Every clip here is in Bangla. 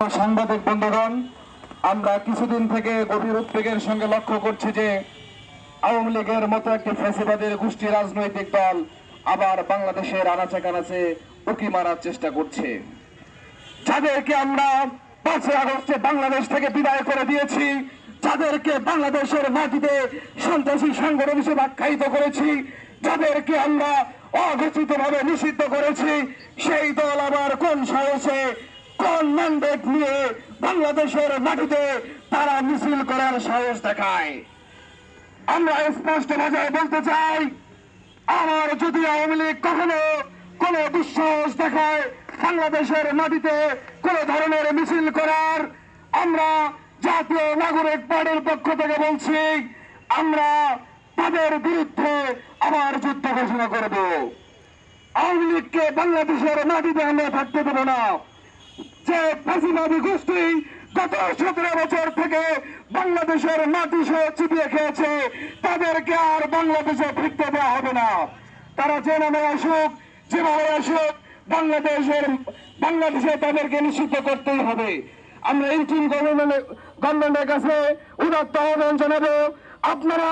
সাংবাদিক বন্ধুগণ, আমরা কিছুদিন থেকে গভীর উদ্বেগের সঙ্গে লক্ষ্য করছি যে আওয়ামী লীগের মতো একটি ফ্যাসিবাদের গোষ্ঠী রাজনৈতিক দল আবার বাংলাদেশের আনাচে কানাচে উকি মারার চেষ্টা করছে। যাদেরকে আমরা পাঁচই আগস্টে বাংলাদেশ থেকে বিদায় করে দিয়েছি, যাদেরকে বাংলাদেশের মাটিতে সন্ত্রাসী সংগঠন হিসেবে আখ্যায়িত করেছি, যাদেরকে আমরা অঘোষিত ভাবে নিষিদ্ধ করেছি, সেই দল আবার কোন সাহসে কোন ম্যান্ডেট নিয়ে বাংলাদেশের মাটিতে তারা মিছিল করার সাহস দেখায়। আমরা স্পষ্ট ভাষায় বলতে চাই, আমার যদি আওয়ামী লীগ কখনো কোন দুঃসাহস দেখায় বাংলাদেশের মাটিতে কোন ধরনের মিছিল করার, আমরা জাতীয় নাগরিক পার্টির পক্ষ থেকে বলছি, আমরা তাদের বিরুদ্ধে আবার যুদ্ধ ঘোষণা করব। আওয়ামী লীগকে বাংলাদেশের মাটিতে আমরা থাকতে দেব না। যে ফাঁসিবাদী গোষ্ঠী গত সতেরো বছর থেকে বাংলাদেশের মাটি সহ চিপিয়ে খেয়েছে, তাদেরকে আর বাংলাদেশে ফিরতে দেওয়া হবে না। তারা যে নামে আসুক, যেভাবে আসুক, বাংলাদেশের, বাংলাদেশে তাদেরকে নিষিদ্ধ করতেই হবে। আমরা ইন্টিম গভর্নমেন্টের কাছে উদাত্ত আহ্বান জানাব, আপনারা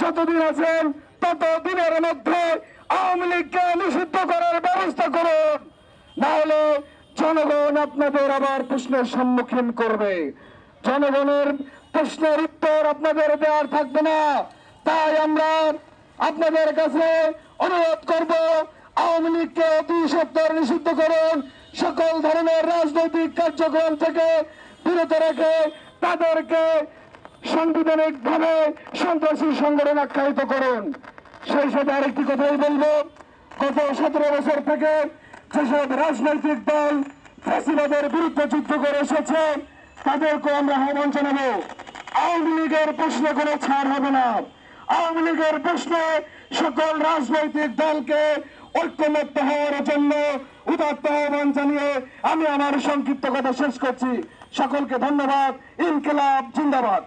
যতদিন আছেন তত দিনের মধ্যে আওয়ামী লীগকে নিষিদ্ধ করার ব্যবস্থা করুন। জনগণ আপনাদের আবার প্রশ্নের সম্মুখীন করবে। জনগণের প্রশ্নের উত্তর আপনাদের দেওয়ার থাকবে না। তাই আমরা আপনাদের কাছে অনুরোধ করব, আওয়ামী লীগকে অতি সত্তর নিষিদ্ধ করুন। সকল ধরনের রাজনৈতিক কার্যক্রম থেকে বিরত রেখে তাদেরকে সাংবিধানিক ভাবে সন্ত্রাসী সংগঠন আখ্যায়িত করুন। সেই সাথে আরেকটি কথাই বলব, গত সতেরো বছর থেকে যেসব রাজনৈতিক দল ফ্যাসিবাদের বিরুদ্ধে যুদ্ধ করে এসেছে, তাদেরকে আমরা আহ্বান জানাব। আওয়ামী লীগের প্রশ্নে কোনো ছাড় হবে না। আওয়ামী লীগের প্রশ্নে সকল রাজনৈতিক দলকে ঐক্যমত্য হওয়ার জন্য উদাত্ত আহ্বান জানিয়ে আমি আমার সংক্ষিপ্ত কথা শেষ করছি। সকলকে ধন্যবাদ। ইনকিলাব, জিন্দাবাদ।